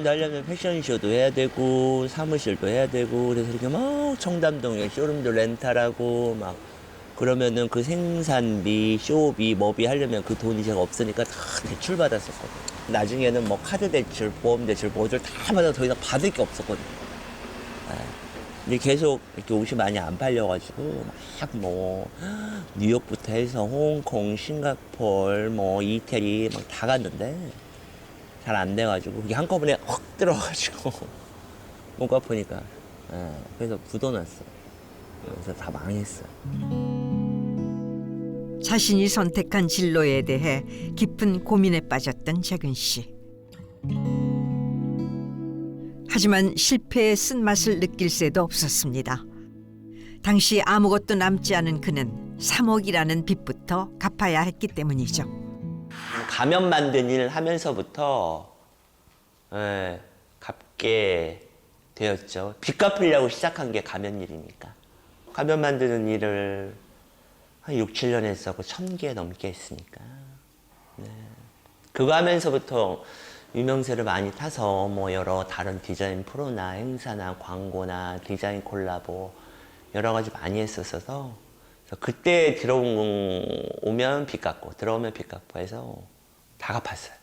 브랜드 하려면 패션쇼도 해야 되고 사무실도 해야 되고 그래서 이렇게 막 청담동에 쇼룸도 렌탈하고 막 그러면은 그 생산비, 쇼비, 뭐비 하려면 그 돈이 제가 없으니까 다 대출 받았었거든요. 나중에는 뭐 카드 대출, 보험 대출, 뭐들 다 받아 더 이상 받을 게 없었거든요. 예. 근데 계속 이렇게 옷이 많이 안 팔려가지고 막 뭐 뉴욕부터 해서 홍콩, 싱가폴, 뭐 이태리 막 다 갔는데 잘 안 돼가지고 그게 한꺼번에 확 들어가지고 못 갚으니까 예. 그래서 굳어놨어. 그래서 다 망했어. 자신이 선택한 진로에 대해 깊은 고민에 빠졌던 재근 씨. 하지만 실패의 쓴맛을 느낄 새도 없었습니다. 당시 아무것도 남지 않은 그는 3억이라는 빚부터 갚아야 했기 때문이죠. 가면 만든 일 하면서부터 예, 갚게 되었죠. 빚 갚으려고 시작한 게 가면 일이니까. 가면 만드는 일을 한 6, 7년 했었고 천개 넘게 했으니까. 네. 그거 하면서부터 유명세를 많이 타서 뭐 여러 다른 디자인 프로나 행사나 광고나 디자인 콜라보 여러 가지 많이 했었어서 그때 들어오면 빚 갚고 들어오면 빚 갚고 해서 다 갚았어요.